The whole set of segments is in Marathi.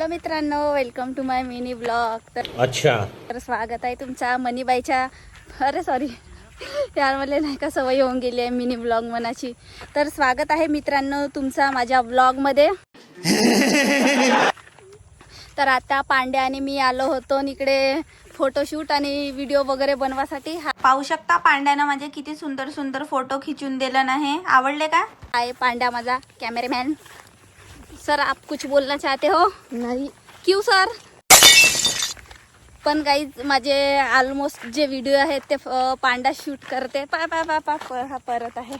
हॅलो मित्रांनो welcome to my mini blog तर अच्छा. तर स्वागत आहे तुमच्या मनीबाईच्या अरे सॉरी यार मला नाही का सवय होऊन गेली आहे मिनी ब्लॉग मनाची. तर स्वागत आहे मित्रांनो तुमचा माझ्या ब्लॉगमध्ये तर आता पांड्या आणि मी आलो होतो आणि इकडे फोटोशूट आणि व्हिडिओ वगैरे बनवासाठी. हा पाहू शकता पांड्यानं माझे किती सुंदर सुंदर फोटो खिचून दिलं नाही. आवडले का? आहे पांड्या माझा कॅमेरामॅन सर आप कुछ बोलना चाहते हो? नाही। क्यू सर? पण काही माझे ऑलमोस्ट जे व्हिडिओ आहेत ते पांडा शूट करते. पा पा पा पा हा परत आहे.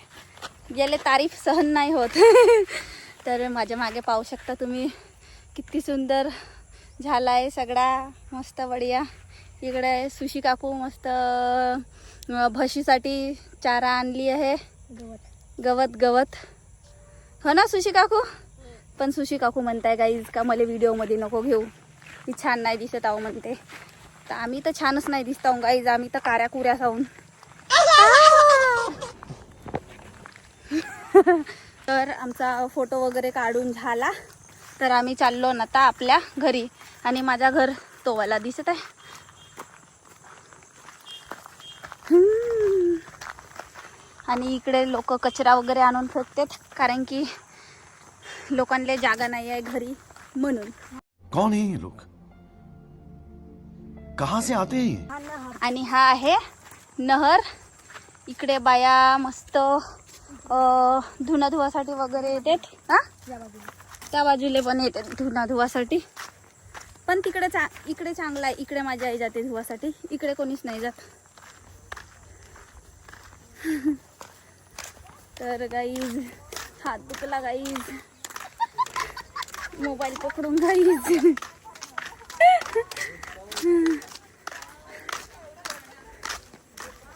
गेले तारीफ सहन नाही होत. तर माझ्या मागे पाहू शकता तुम्ही किती सुंदर झाला आहे सगळा. मस्त बढिया इकडे सुशी काकू मस्त अं, म्हशीसाठी चारा आणली आहे. गवत. गवत गवत. हो ना सुशी काकू? पण सुशी काकू म्हणताय गाईज का मला व्हिडिओमध्ये नको घेऊ? ती छान नाही दिसत आहो म्हणते. तर आम्ही तर छानच नाही दिसत आहो गाईज आम्ही तर काऱ्या कुऱ्या खाऊन तर आमचा फोटो वगैरे काढून झाला. तर आम्ही चाललो ना आता आपल्या घरी आणि माझा घर तोवाला दिसत आहे. आणि इकडे लोक कचरा वगैरे आणून फेकतात कारण की लोकांना जागा नाही आहे घरी म्हणून. कौन है ये लोग? कहां से आते आणि हा आहे नहर. इकडे बाया मस्त अं, धुणं धुवासाठी वगैरे येतात. हा? त्या बाजूला पण येतात धुणं धुवासाठी पण तिकडे चा इकडे चांगला आहे. इकडे माझी आई जाते धुवासाठी. इकडे कोणीच नाही जात. तर गाईज हात दुखला गाईज मोबाईल पकडून गाईज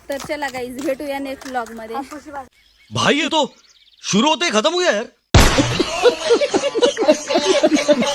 तर चला गाईज भेटूया नेक्स्ट ब्लॉगमध्ये. भाई ये तो शुरू होते ही खत्म हो यार.